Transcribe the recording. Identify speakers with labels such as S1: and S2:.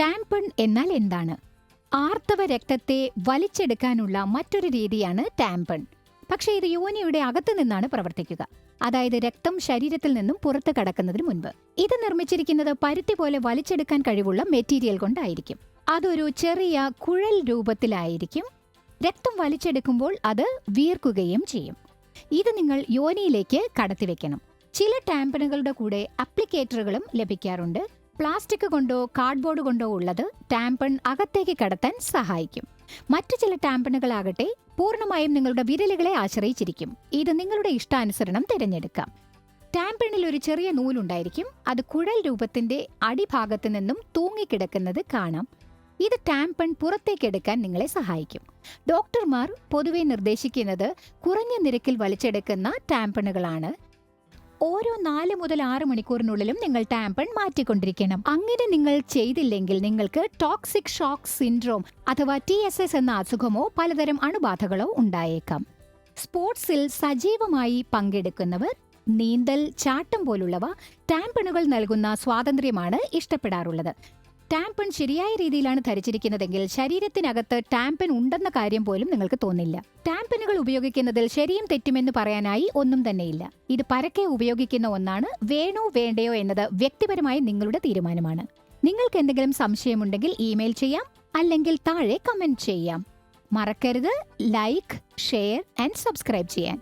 S1: Tampon എന്നാൽ എന്താണ്? ആർത്തവ രക്തത്തെ വലിച്ചെടുക്കാനുള്ള മറ്റൊരു രീതിയാണ് ടാംപൺ പക്ഷേ ഇത് യോനിയുടെ അകത്തു നിന്നാണ് പ്രവർത്തിക്കുക. അതായത് രക്തം ശരീരത്തിൽ നിന്നും പുറത്തു കടക്കുന്നതിന് മുൻപ്. ഇത് നിർമ്മിച്ചിരിക്കുന്നത് പരുത്തി പോലെ വലിച്ചെടുക്കാൻ കഴിവുള്ള മെറ്റീരിയൽ കൊണ്ടായിരിക്കും. അതൊരു ചെറിയ കുഴൽ രൂപത്തിലായിരിക്കും. രക്തം വലിച്ചെടുക്കുമ്പോൾ അത് വീർക്കുകയും ചെയ്യും. ഇത് നിങ്ങൾ യോനിയിലേക്ക് കടത്തിവെക്കണം. ചില ടാമ്പണുകളുടെ കൂടെ അപ്ലിക്കേറ്ററുകളും ലഭിക്കാറുണ്ട്. പ്ലാസ്റ്റിക് കൊണ്ടോ കാർഡ്ബോർഡ് കൊണ്ടോ ഉള്ളത് ടാമ്പൺ അകത്തേക്ക് കടത്താൻ സഹായിക്കും. മറ്റു ചില ടാമ്പണുകളാകട്ടെ പൂർണമായും നിങ്ങളുടെ വിരലുകളെ ആശ്രയിച്ചിരിക്കും. ഇത് നിങ്ങളുടെ ഇഷ്ടാനുസരണം തിരഞ്ഞെടുക്കാം. ടാമ്പണിൽ ഒരു ചെറിയ നൂലുണ്ടായിരിക്കും അത് കുഴൽ രൂപത്തിന്റെ അടിഭാഗത്ത് നിന്നും തൂങ്ങിക്കിടക്കുന്നത് കാണാം. ഇത് ടാമ്പൺ പുറത്തേക്കെടുക്കാൻ നിങ്ങളെ സഹായിക്കും. ഡോക്ടർമാർ പൊതുവെ നിർദ്ദേശിക്കുന്നത് കുറഞ്ഞ നിരക്കിൽ വലിച്ചെടുക്കുന്ന ടാമ്പണുകളാണ് ഓരോ നാല് മുതൽ ആറ് മണിക്കൂറിനുള്ളിലും നിങ്ങൾ ടാമ്പൺ മാറ്റിക്കൊണ്ടിരിക്കണം. അങ്ങനെ നിങ്ങൾ ചെയ്തില്ലെങ്കിൽ നിങ്ങൾക്ക് ടോക്സിക് ഷോക്ക് സിൻഡ്രോം അഥവാ ടി എസ് എസ് എന്ന അസുഖമോ പലതരം അണുബാധകളോ ഉണ്ടായേക്കാം. സ്പോർട്സിൽ സജീവമായി പങ്കെടുക്കുന്നവർ നീന്തൽ ചാട്ടം പോലുള്ളവ ടാമ്പണുകൾ നൽകുന്ന സ്വാതന്ത്ര്യമാണ് ഇഷ്ടപ്പെടാറുള്ളത്. ടാമ്പൺ ശരിയായ രീതിയിലാണ് ധരിച്ചിരിക്കുന്നതെങ്കിൽ ശരീരത്തിനകത്ത് ടാമ്പൻ ഉണ്ടെന്ന കാര്യം പോലും നിങ്ങൾക്ക് തോന്നില്ല. ടാമ്പനുകൾ ഉപയോഗിക്കുന്നതിൽ ശരിയും തെറ്റുമെന്ന് പറയാനായി ഒന്നും തന്നെയില്ല. ഇത് പരക്കെ ഉപയോഗിക്കുന്ന ഒന്നാണ് വേണോ വേണ്ടയോ എന്നത് വ്യക്തിപരമായി നിങ്ങളുടെ തീരുമാനമാണ്. നിങ്ങൾക്ക് എന്തെങ്കിലും സംശയമുണ്ടെങ്കിൽ ഇമെയിൽ ചെയ്യാം അല്ലെങ്കിൽ താഴെ കമന്റ് ചെയ്യാം. മറക്കരുത്. ലൈക്ക് ഷെയർ ആൻഡ് സബ്സ്ക്രൈബ് ചെയ്യാൻ.